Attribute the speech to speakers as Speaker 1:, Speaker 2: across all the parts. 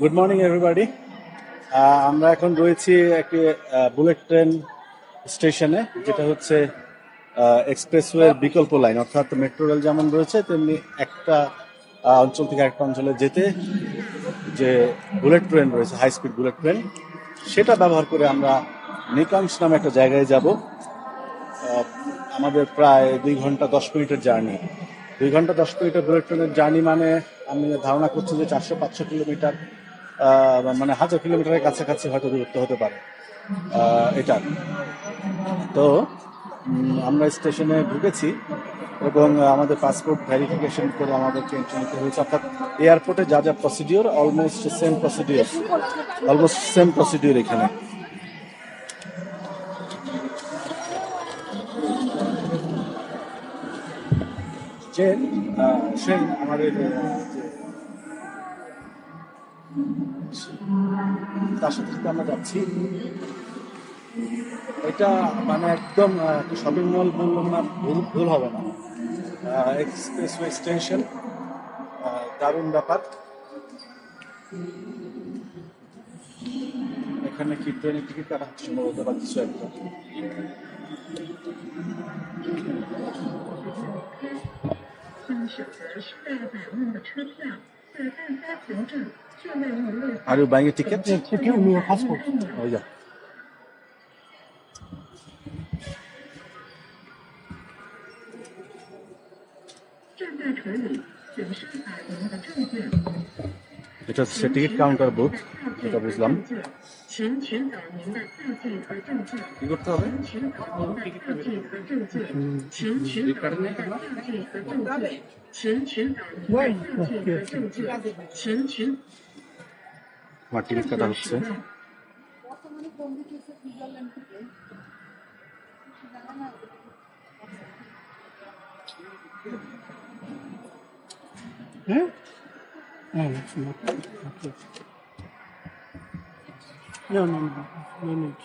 Speaker 1: Good morning everybody আমরা এখন রয়েছি একটি বুলেট ট্রেন স্টেশনে যেটা হচ্ছে এক্সপ্রেসওয়ের বিকল্প লাইন অর্থাৎ মেট্রো রেল যেমন রয়েছে, তেমনি একটা অঞ্চল থেকে একটা অঞ্চলে যেতে যে বুলেট ট্রেন রয়েছে হাই স্পিড বুলেট ট্রেন সেটা ব্যবহার করে আমরা নিকাংশ নামে একটা জায়গায় যাব। আমাদের প্রায় দুই ঘণ্টা দশ মিনিটের জার্নি দুই ঘণ্টা দশ মিনিটের বুলেট ট্রেনের জার্নি মানে আমি ধারণা করছি যে চারশো পাঁচশো কিলোমিটার মানে হাজার কিলোমিটারের কাছাকাছি হয়তো দূরত্ব হতে পারে এটা। তো আমরা স্টেশনে ঢুকেছি এবং আমাদের পাসপোর্ট ভেরিফিকেশন করে আমাদেরকে এন্ট্রি নিতে হয়েছে। অর্থাৎ এয়ারপোর্টে যা যা procedure almost same procedure almost same procedure এখানে। আহ, সেই আমাদের তার সাথে সাথে আমরা যাচ্ছি, এটা মানে একদম শপিং মল বললাম না, ভুল ভুল হবে না। এক্সপ্রেসওয়ে স্টেশন দারুণ ব্যাপার। এখানে কি ট্রেনের টিকিট কাটা হচ্ছে সম্ভবত বা কিছু একটা। Are banyak
Speaker 2: tiket, tiket umi paspor, oya Station 可以，请收好。
Speaker 1: এটা হচ্ছে টিকিট কাউন্টার বুথ যেটা বুঝলাম। কি করতে হবে? আমার টিকিট কাটা হচ্ছে।
Speaker 3: হ্যাঁ? No, no. No, no, no, no. Need.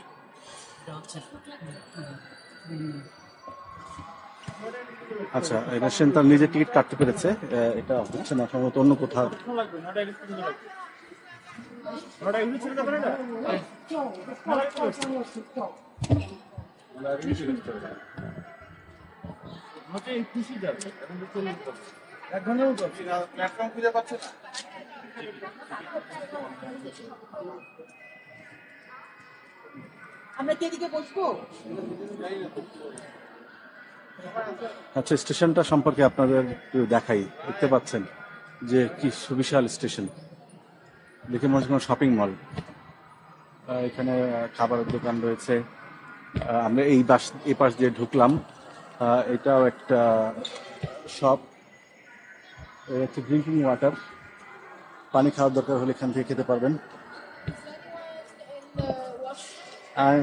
Speaker 1: আচ্ছা এটা সেন তার নিজে টিকিট কাটতে পেরেছে। এটা হচ্ছে না সম্ভবত অন্য কোথাও। আচ্ছা স্টেশনটা সম্পর্কে আপনাদের একটু দেখাই। দেখতে পাচ্ছেন যে কি সুবিশাল স্টেশন। দেখে মনে হচ্ছে শপিং মল এখানে খাবারের দোকান রয়েছে। আমরা এই বাস, এই পাশ দিয়ে ঢুকলাম। এটাও একটা শপ হচ্ছে ড্রিঙ্কিং ওয়াটার পানি খাওয়ার দরকার হলে এখান থেকে খেতে পারবেন। আর.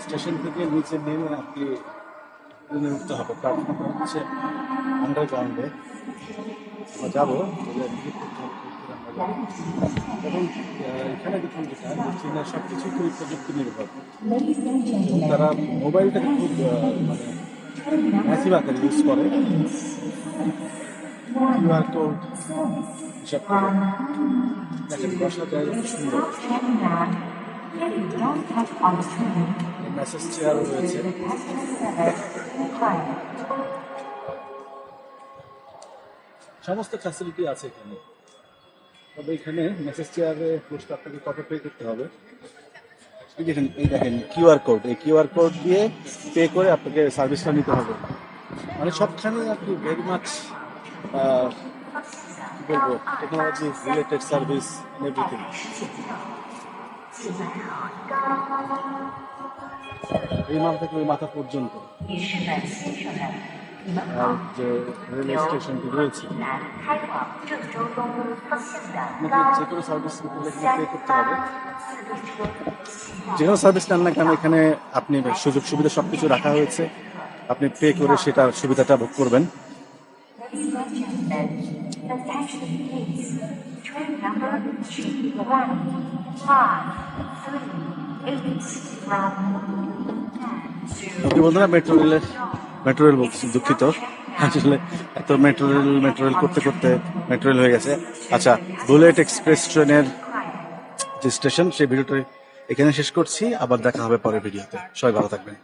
Speaker 1: স্টেশন থেকে নিচে নেমে আপনি নেমে উঠতে হবে। প্ল্যাটফর্মটা হচ্ছে আন্ডারগ্রাউন্ডে যাব। এবং এখানে দেখুন যেটা যে চীনের সব খুবই প্রযুক্তি নির্ভর তারা মোবাইলটাকে খুব মানে আকারে ইউজ করে। কিউআর কোড এসব করে। দেখেন বসার জায়গা সুন্দর। মেসেজ রয়েছে। সমস্ত ফ্যাসিলিটি আছে এখানে। তবে এখানে মেসেজ চেয়ারে আপনাকে কত পে করতে হবে। এই দেখেন এই দেখেন কিউআর কোড এই কিউআর কোড দিয়ে পে করে আপনাকে সার্ভিসটা নিতে হবে। মানে সবখানে আর কি ভেরি মাচ কি বলব টেকনোলজি রিলেটেড সার্ভিস এভরিথিং এই মাথা থেকে ওই মাথা পর্যন্ত যে রেলওয়ে স্টেশনটি রয়েছে আপনাকে যে কোনো সার্ভিস এখানে পে করতে হবে যে কোনো সার্ভিস নেন না কেন, এখানে আপনি সুযোগ সুবিধা সব কিছু রাখা হয়েছে। আপনি পে করে সেটা সুবিধাটা ভোগ করবেন। বন্ধুরা মেট্রো রেলের মেট্রো রেল বলছি, দুঃখিত। আসলে এত মেট্রো রেল মেট্রো রেল করতে করতে মেট্রো রেল হয়ে গেছে। আচ্ছা বুলেট এক্সপ্রেস ট্রেনের যে স্টেশন, সেই ভিডিওটা এখানে শেষ করছি। আবার দেখা হবে পরের ভিডিওতে। সবাই ভালো থাকবেন।